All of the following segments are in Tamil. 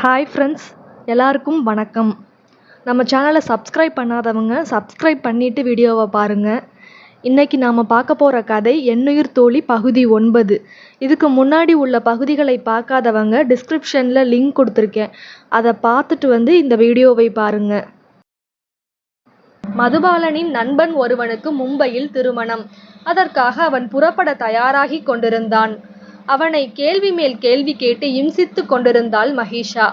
ஹாய் ஃப்ரெண்ட்ஸ் எல்லாருக்கும் வணக்கம். நம்ம சேனலை சப்ஸ்கிரைப் பண்ணாதவங்க சப்ஸ்கிரைப் பண்ணிவிட்டு வீடியோவை பாருங்கள் இன்றைக்கி நாம் பார்க்க போகிற கதை எண்ணுயிர் தோழி பகுதி ஒன்பது இதுக்கு முன்னாடி உள்ள பகுதிகளை பார்க்காதவங்க டிஸ்கிரிப்ஷனில் லிங்க் கொடுத்துருக்கேன். அதை பார்த்துட்டு வந்து இந்த வீடியோவை பாருங்கள் மதுபாலனின் நண்பன் ஒருவனுக்கு மும்பையில் திருமணம். அதற்காக அவன் புறப்பட தயாராகி கொண்டிருந்தான். அவனை கேள்வி மேல் கேள்வி கேட்டு இம்சித்து கொண்டிருந்தாள் மகிஷா.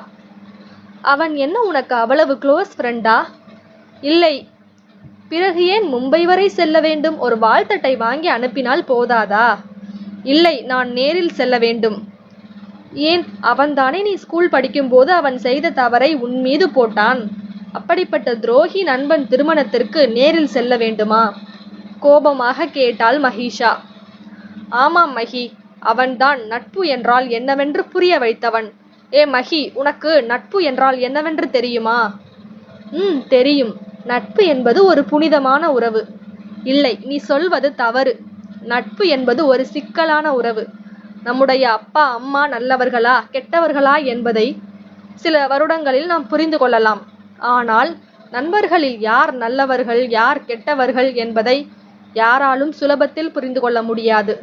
அவன் என்ன உனக்கு அவ்வளவு க்ளோஸ் ஃப்ரெண்டா இல்லை. பிறகு ஏன் மும்பை வரை செல்ல வேண்டும்? ஒரு வாழ்த்தட்டை வாங்கி அனுப்பினால் போதாதா? இல்லை நான் நேரில் செல்ல வேண்டும். ஏன்? அவன்தானே நீ ஸ்கூல் படிக்கும்போது அவன் செய்த தவறை உன் மீது போட்டான். அப்படிப்பட்ட துரோகி நண்பன் திருமணத்திற்கு நேரில் செல்ல வேண்டுமா? கோபமாக கேட்டாள் மகிஷா. ஆமாம் மகி. அவன்தான் நட்பு என்றால் என்னவென்று புரிய வைத்தவன். ஏ மகி உனக்கு நட்பு என்றால் என்னவென்று தெரியுமா? ம் தெரியும். நட்பு என்பது ஒரு புனிதமான உறவு. இல்லை நீ சொல்வது தவறு. நட்பு என்பது ஒரு சிக்கலான உறவு. நம்முடைய அப்பா அம்மா நல்லவர்களா கெட்டவர்களா என்பதை சில வருடங்களில் நாம் புரிந்து கொள்ளலாம். ஆனால் நண்பர்களில் யார் நல்லவர்கள் யார் கெட்டவர்கள் என்பதை யாராலும் சுலபத்தில் புரிந்து கொள்ள முடியாது.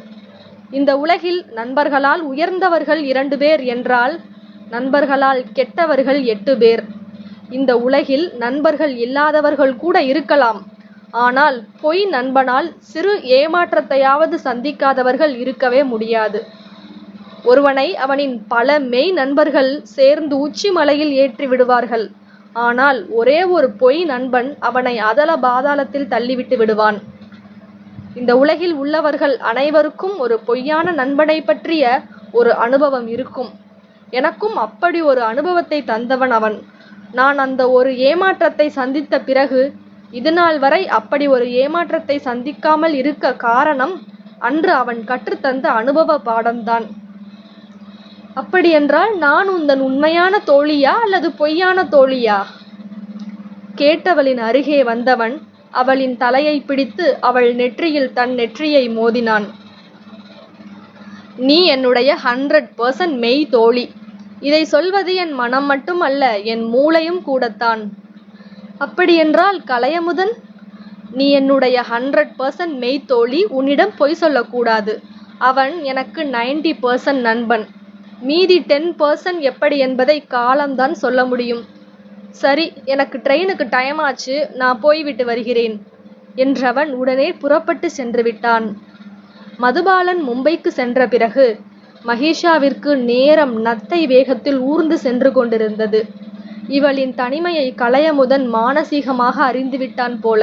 இந்த உலகில் நண்பர்களால் உயர்ந்தவர்கள் இரண்டு பேர் என்றால் நண்பர்களால் கெட்டவர்கள் எட்டு பேர். இந்த உலகில் நண்பர்கள் இல்லாதவர்கள் கூட இருக்கலாம். ஆனால் பொய் நண்பனால் சிறு ஏமாற்றத்தையாவது சந்திக்காதவர்கள் இருக்கவே முடியாது. ஒருவனை அவனின் பல மெய் நண்பர்கள் சேர்ந்து உச்சி மலையில் ஏற்றி விடுவார்கள். ஆனால் ஒரே ஒரு பொய் நண்பன் அவனை அதல பாதாளத்தில் தள்ளிவிட்டு விடுவான். இந்த உலகில் உள்ளவர்கள் அனைவருக்கும் ஒரு பொய்யான நண்பனை பற்றிய ஒரு அனுபவம் இருக்கும். எனக்கும் அப்படி ஒரு அனுபவத்தை தந்தவன் அவன். நான் அந்த ஒரு ஏமாற்றத்தை சந்தித்த பிறகு இதுநாள் வரை அப்படி ஒரு ஏமாற்றத்தை சந்திக்காமல் இருக்க காரணம் அன்று அவன் கற்றுத்தந்த அனுபவ பாடம்தான். அப்படியென்றால் நான் உந்தன் உண்மையான தோழியா அல்லது பொய்யான தோழியா? கேட்டவளின் அருகே வந்தவன் அவளின் தலையை பிடித்து அவள் நெற்றியில் தன் நெற்றியை மோதினான். நீ என்னுடைய ஹண்ட்ரட் பர்சன்ட் மெய் தோழி. இதை சொல்வது என் மனம் மட்டும் அல்ல என் மூளையும் கூடத்தான். அப்படியென்றால் கலையமுதன் நீ என்னுடைய ஹண்ட்ரட் பர்சன்ட் மெய் தோழி உன்னிடம் பொய் சொல்லக்கூடாது. அவன் எனக்கு நைன்டி பர்சன்ட் நண்பன். மீதி டென் பர்சன்ட் எப்படி என்பதை காலம்தான் சொல்ல முடியும். சரி எனக்கு ட்ரெயினுக்கு டைம் ஆச்சு நான் போய்விட்டு வருகிறேன் என்றவன் உடனே புறப்பட்டு சென்று விட்டான். மதுபாலன் மும்பைக்கு சென்ற பிறகு மகேஷாவிற்கு நேரம் நத்தை வேகத்தில் ஊர்ந்து சென்று கொண்டிருந்தது. இவளின் தனிமையை களையமுதன் மானசீகமாக அறிந்துவிட்டான் போல.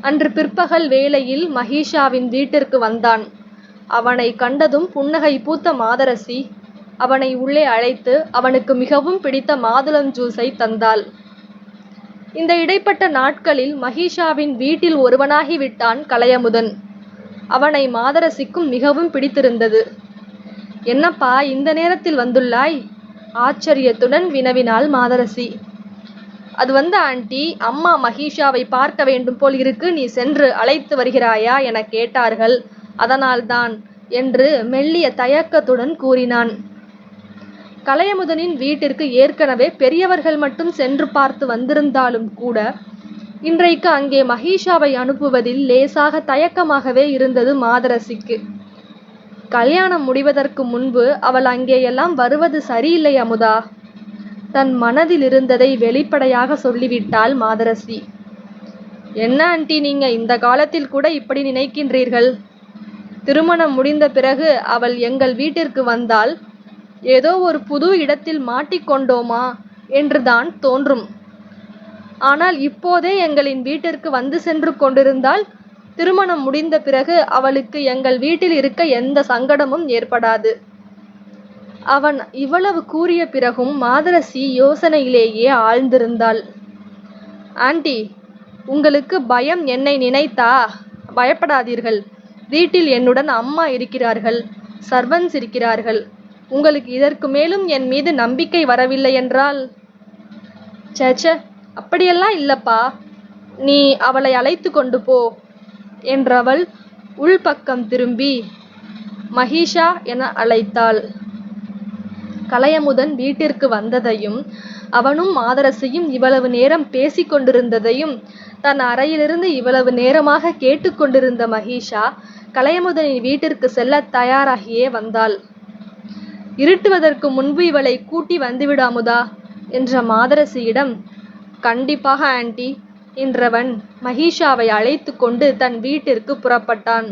அன்று பிற்பகல் வேளையில் மகேஷாவின் வீட்டிற்கு வந்தான். அவனை கண்டதும் புன்னகை பூத்த மாதரசி அவனை உள்ளே அழைத்து அவனுக்கு மிகவும் பிடித்த மாதுளம் ஜூஸை தந்தாள். இந்த இடைப்பட்ட நாட்களில் மகிஷாவின் வீட்டில் ஒருவனாகி விட்டான் கலையமுதன். அவனை மாதரசிக்கும் மிகவும் பிடித்திருந்தது. என்னப்பா இந்த நேரத்தில் வந்துள்ளாய் ஆச்சரியத்துடன் வினவினாள் மாதரசி. அது வந்து ஆண்டி அம்மா மகிஷாவை பார்க்க வேண்டும் போல் இருக்கு நீ சென்று அழைத்து வருகிறாயா என கேட்டார்கள். அதனால்தான் என்று மெல்லிய தயக்கத்துடன் கூறினான். கலையமுதனின் வீட்டிற்கு ஏற்கனவே பெரியவர்கள் மட்டும் சென்று பார்த்து வந்திருந்தாலும் கூட இன்றைக்கு அங்கே மகிஷாவை அனுப்புவதில் லேசாக தயக்கமாகவே இருந்தது மாதரசிக்கு. கல்யாணம் முடிவதற்கு முன்பு அவள் அங்கேயெல்லாம் வருவது சரியில்லை அமுதா. தன் மனதில் இருந்ததை வெளிப்படையாக சொல்லிவிட்டாள் மாதரசி. என்ன ஆண்டி நீங்க இந்த காலத்தில் கூட இப்படி நினைக்கின்றீர்கள்? திருமணம் முடிந்த பிறகு அவள் எங்கள் வீட்டிற்கு வந்தால் ஏதோ ஒரு புது இடத்தில் மாட்டிக்கொண்டோமா என்றுதான் தோன்றும். ஆனால் இப்போதே எங்களின் வீட்டிற்கு வந்து சென்று கொண்டிருந்தால் திருமணம் முடிந்த பிறகு அவளுக்கு எங்கள் வீட்டில் இருக்க எந்த சங்கடமும் ஏற்படாது. அவன் இவ்வளவு கூறிய பிறகும் மாதரசி யோசனையிலேயே ஆழ்ந்திருந்தாள். ஆண்டி உங்களுக்கு பயம் என்னை நினைத்தா? பயப்படாதீர்கள். வீட்டில் என்னுடன் அம்மா இருக்கிறார்கள். சர்வன்ஸ் இருக்கிறார்கள். உங்களுக்கு இதற்கு மேலும் என் மீது நம்பிக்கை வரவில்லை என்றால்? சேச்ச அப்படியெல்லாம் இல்லப்பா. நீ அவளை அழைத்து கொண்டு போ என்றவள் உள்பக்கம் திரும்பி மகிஷா என அழைத்தாள். கலையமுதன் வீட்டிற்கு வந்ததையும் அவனும் மாதரசியும் இவ்வளவு நேரம் பேசிக்கொண்டிருந்ததையும் தன் அறையிலிருந்து இவ்வளவு நேரமாக கேட்டுக்கொண்டிருந்த மகிஷா கலையமுதனின் வீட்டிற்கு செல்லத் தயாராகியே வந்தாள். இருட்டுவதற்கு முன்பு இவளை கூட்டி வந்துவிடு அமுதா என்ற மாதரசியிடம் கண்டிப்பாக ஆண்டி என்றவன் மகிஷாவை அழைத்து கொண்டு தன் வீட்டிற்கு புறப்பட்டான்.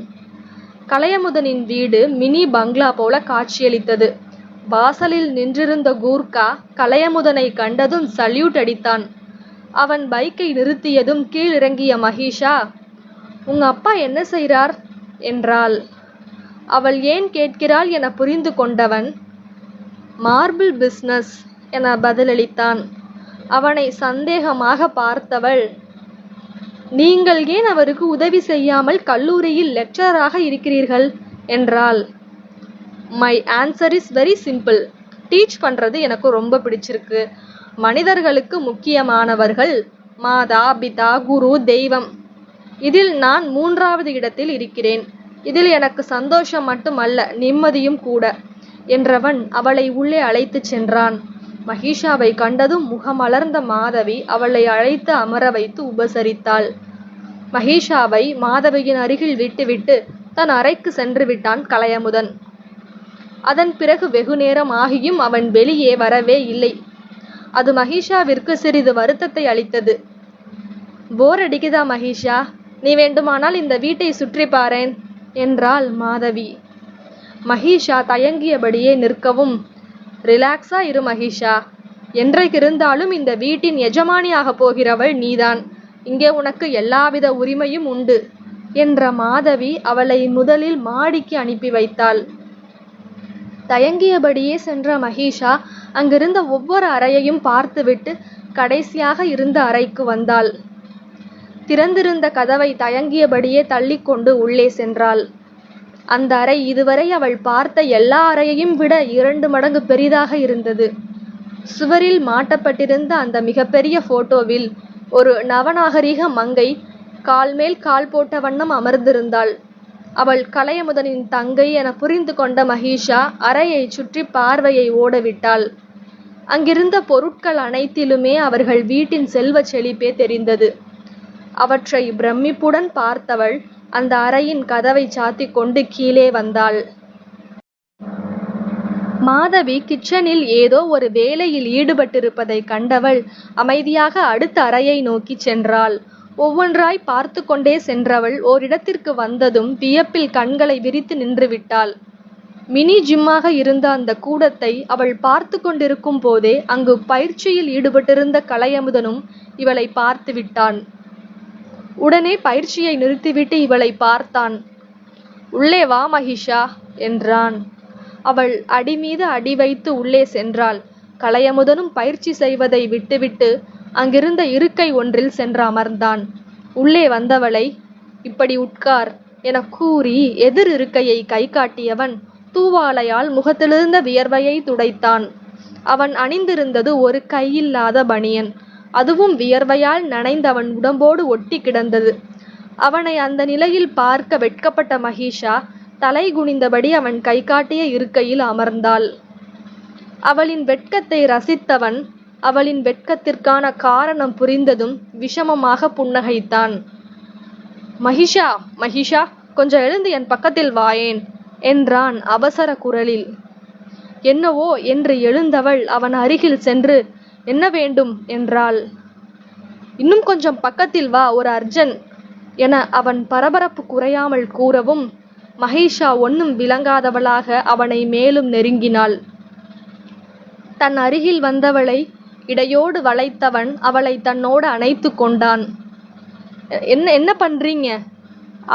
கலையமுதனின் வீடு மினி பங்களா போல காட்சியளித்தது. வாசலில் நின்றிருந்த கூர்கா கலையமுதனை கண்டதும் சல்யூட் அடித்தான். அவன் பைக்கை நிறுத்தியதும் கீழிறங்கிய மகிஷா உங்க அப்பா என்ன செய்கிறார் என்றாள். அவள் ஏன் கேட்கிறாள் என புரிந்து கொண்டவன் மார்பிள் பிஸ்னஸ் என பதிலளித்தான். அவனை சந்தேகமாக பார்த்தவள் நீங்கள் ஏன் அவருக்கு உதவி செய்யாமல் கல்லூரியில் லெக்சராக இருக்கிறீர்கள்? என்றாள். My answer is very simple teach பண்ணுறது எனக்கு ரொம்ப பிடிச்சிருக்கு. மனிதர்களுக்கு முக்கியமானவர்கள் மாதா பிதா குரு தெய்வம். இதில் நான் மூன்றாவது இடத்தில் இருக்கிறேன். இதில் எனக்கு சந்தோஷம் மட்டுமல்ல நிம்மதியும் கூட. என்றவன் அவளை உள்ளே அழைத்துச் சென்றான். மகிஷாவை கண்டதும் முகமலர்ந்த மாதவி அவளை அழைத்து அமர வைத்து உபசரித்தாள். மகிஷாவை மாதவியின் அருகில் விட்டுவிட்டு தன் அறைக்கு சென்று விட்டான் கலையமுதன். அதன் பிறகு வெகு நேரம் ஆகியும் அவன் வெளியே வரவே இல்லை. அது மகிஷாவிற்கு சிறிது வருத்தத்தை அளித்தது. போர் அடிக்குதா மகிஷா? நீ வேண்டுமானால் இந்த வீட்டை சுற்றி பாரேன் என்றாள் மாதவி. மகிஷா தயங்கியபடியே நிற்கவும். ரிலாக்ஸா இரு மகிஷா. என்றைக்கிருந்தாலும் இந்த வீட்டின் எஜமானியாகப் போகிறவள் நீதான். இங்கே உனக்கு எல்லாவித உரிமையும் உண்டு என்ற மாதவி அவளை முதலில் மாடிக்கு அனுப்பி வைத்தாள். தயங்கியபடியே சென்ற மகிஷா அங்கிருந்த ஒவ்வொரு அறையையும் பார்த்துவிட்டு கடைசியாக இருந்த அறைக்கு வந்தாள். திறந்திருந்த கதவை தயங்கியபடியே தள்ளிக்கொண்டு உள்ளே சென்றாள். அந்த அறை இதுவரை அவள் பார்த்த எல்லா அறையையும் விட இரண்டு மடங்கு பெரிதாக இருந்தது. சுவரில் மாட்டப்பட்டிருந்த அந்த மிகப்பெரிய போட்டோவில் ஒரு நவநாகரிக மங்கை கால் மேல் கால் போட்ட வண்ணம் அமர்ந்திருந்தாள். அவள் கலையமுதனின் தங்கை என புரிந்து கொண்ட மகிஷா அறையை சுற்றி பார்வையை ஓடவிட்டாள். அங்கிருந்த பொருட்கள் அனைத்திலுமே அவர்கள் வீட்டின் செல்வச் செழிப்பே தெரிந்தது. அவற்றை பிரமிப்புடன் பார்த்தவள் அந்த அறையின் கதவை சாத்திக் கொண்டு கீழே வந்தாள். மாதவி கிச்சனில் ஏதோ ஒரு வேலையில் ஈடுபட்டிருப்பதை கண்டவள் அமைதியாக அடுத்த அறையை நோக்கி சென்றாள். ஒவ்வொன்றாய் பார்த்து கொண்டே சென்றவள் ஓரிடத்திற்கு வந்ததும் வியப்பில் கண்களை விரித்து நின்றுவிட்டாள் மினி ஜிம்மாக இருந்த அந்த கூடத்தை அவள் பார்த்து கொண்டிருக்கும் போதே அங்கு பயிற்சியில் ஈடுபட்டிருந்த கலையமுதனும் இவளை பார்த்து விட்டான். உடனே பயிற்சியை நிறுத்திவிட்டு இவளை பார்த்தான். உள்ளே வா மகிஷா என்றான். அவள் அடி மீது அடி வைத்து உள்ளே சென்றாள். கலையமுதனும் பயிற்சி செய்வதை விட்டுவிட்டு அங்கிருந்த இருக்கை ஒன்றில் சென்று அமர்ந்தான். உள்ளே வந்தவளை இப்படி உட்கார் என கூறி எதிர் இருக்கையை கை காட்டியவன் தூவாலையால் முகத்திலிருந்த வியர்வையை துடைத்தான். அவன் அணிந்திருந்தது ஒரு கையில்லாத பனியன். அதுவும் வியர்வையால் நனைந்தவன் உடம்போடு ஒட்டி கிடந்தது. அவனை அந்த நிலையில் பார்க்க வெட்கப்பட்ட மகிஷா தலை குனிந்தபடி அவன் கை காட்டிய இருக்கையில் அமர்ந்தாள். அவளின் வெட்கத்தை ரசித்தவன் அவளின் வெட்கத்திற்கான காரணம் புரிந்ததும் விஷமமாக புன்னகைத்தான். மகிஷா மகிஷா கொஞ்சம் எழுந்து என் பக்கத்தில் வாயேன் என்றான் அவசர குரலில். என்னவோ? என்று எழுந்தவள் அவன் அருகில் சென்று என்ன வேண்டும் என்றாள். இன்னும் கொஞ்சம் பக்கத்தில் வா ஒரு அர்ஜன் என அவன் பரபரப்பு குறையாமல் கூறவும் மகேஷா ஒன்னும் விளங்காதவளாக அவனை மேலும் நெருங்கினாள். தன் அருகில் வந்தவளை இடையோடு வளைத்தவன் அவளை தன்னோடு அணைத்து கொண்டான். என்ன என்ன பண்றீங்க?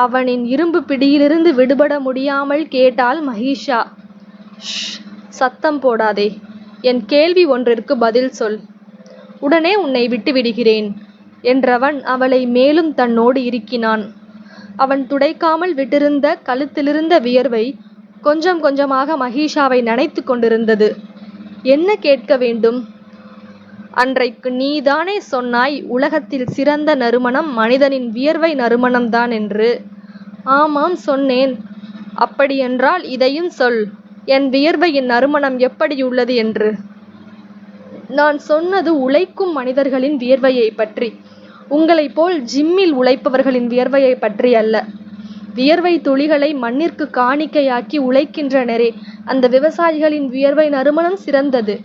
அவனின் இரும்பு பிடியிலிருந்து விடுபட முடியாமல் கேட்டாள் மகிஷா. சத்தம் போடாதே. என் கேள்வி ஒன்றிற்கு பதில் சொல். உடனே உன்னை விட்டு விடுகிறேன் என்றவன் அவளை மேலும் தன்னோடு இருக்கினான் அவன் துடைக்காமல் விட்டிருந்த கழுத்திலிருந்த வியர்வை கொஞ்சம் கொஞ்சமாக மகிஷாவை நனைத்து கொண்டிருந்தது. என்ன கேட்க வேண்டும்? அன்றைக்கு நீதானே சொன்னாய் உலகத்தில் சிறந்த நறுமணம் மனிதனின் வியர்வை நறுமணம்தான் என்று. ஆமாம் சொன்னேன். அப்படியென்றால் இதையும் சொல். என் வியர்வையின் நறுமணம் எப்படியுள்ளது என்று? நான் சொன்னது உழைக்கும் மனிதர்களின் வியர்வையைப் பற்றி. உங்களைப் போல் ஜிம்மில் உழைப்பவர்களின் வியர்வையைப் பற்றி அல்ல. வியர்வை துளிகளை மண்ணிற்கு காணிக்கையாக்கி உழைக்கின்றனரே அந்த விவசாயிகளின் வியர்வை நறுமணம் சிறந்தது.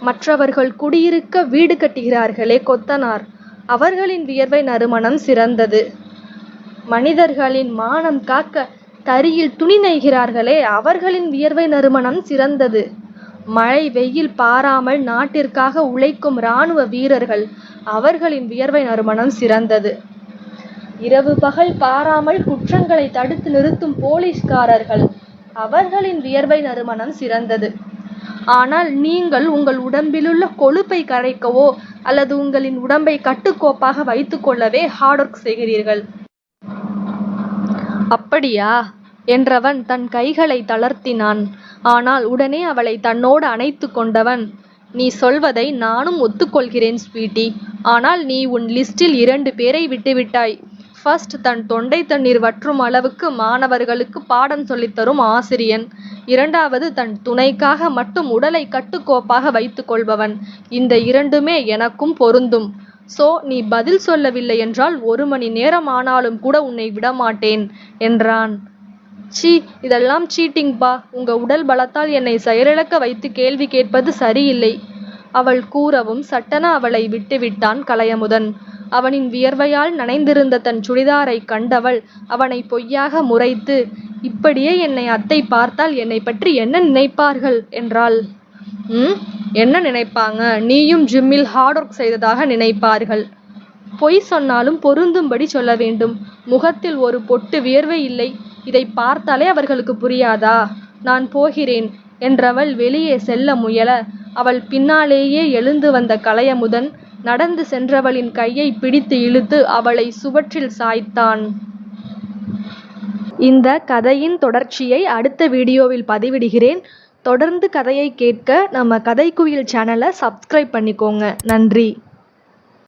மற்றவர்கள் குடியிருக்க வீடு கட்டுகிறார்களே கொத்தனார் அவர்களின் வியர்வை நறுமணம் சிறந்தது. மனிதர்களின் மானம் காக்க தரியில் துணி நெய்கிறார்களே அவர்களின் வியர்வை நறுமணம் சிறந்தது. மழை வெயில் பாராமல் நாட்டிற்காக உழைக்கும் இராணுவ வீரர்கள் அவர்களின் வியர்வை நறுமணம் சிறந்தது. இரவு பகல் பாராமல் குற்றங்களை தடுத்து நிறுத்தும் போலீஸ்காரர்கள் அவர்களின் வியர்வை நறுமணம் சிறந்தது. ஆனால் நீங்கள் உங்கள் உடம்பிலுள்ள கொழுப்பை கரைக்கவோ அல்லது உங்களின் உடம்பை கட்டுக்கோப்பாக வைத்துக்கொள்ளவே ஹார்ட் ஒர்க் செய்கிறீர்கள். அப்படியா? என்றவன் தன் கைகளை தளர்த்தினான். ஆனால் உடனே அவளை தன்னோடு அணைத்து கொண்டவன் நீ சொல்வதை நானும் ஒத்துக்கொள்கிறேன் ஸ்வீட்டி. ஆனால் நீ உன் லிஸ்டில் இரண்டு பேரை விட்டுவிட்டாய். ஃபர்ஸ்ட் தன் தொண்டை தண்ணீர் வற்றும் அளவுக்கு மாணவர்களுக்கு பாடம் சொல்லித்தரும் ஆசிரியன். இரண்டாவது தன் துணைக்காக மட்டும் உடலை கட்டுக்கோப்பாக வைத்துக்கொள்பவன் இந்த இரண்டுமே எனக்கும் பொருந்தும். சோ நீ பதில் சொல்லவில்லை என்றால் ஒரு மணி நேரம் ஆனாலும் கூட உன்னை விடமாட்டேன் என்றான். சீ இதெல்லாம் சீட்டிங் பா. உங்க உடல் பலத்தால் என்னை செயலிழக்க வைத்து கேள்வி கேட்பது சரியில்லை. அவள் கூறவும் சட்டென அவளை விட்டுவிட்டான் கலையமுதன். அவனின் வியர்வையால் நனைந்திருந்த தன் சுடிதாரை கண்டவள் அவனை பொய்யாக முறைத்து இப்படியே என்னை அத்தை பார்த்தால் என்னை பற்றி என்ன நினைப்பார்கள்? என்றாள். என்ன நினைப்பாங்க? நீயும் ஜிம்மில் ஹார்ட் ஒர்க் செய்ததாக நினைப்பார்கள். பொய் சொன்னாலும் பொருந்தும்படி சொல்ல வேண்டும். முகத்தில் ஒரு பொட்டு வியர்வை இல்லை. இதை பார்த்தாலே அவர்களுக்கு புரியாதா? நான் போகிறேன் என்றவள் வெளியே செல்ல முயல. அவள் பின்னாலேயே எழுந்து வந்த கலையமுதன் நடந்து சென்றவளின் கையை பிடித்து இழுத்து அவளை சுவற்றில் சாய்த்தான். இந்த கதையின் தொடர்ச்சியை அடுத்த வீடியோவில் பதிவிடுகிறேன். தொடர்ந்து கதையை கேட்க நம்ம கதை குவியல் சேனலை சப்ஸ்கிரைப் பண்ணிக்கோங்க. நன்றி.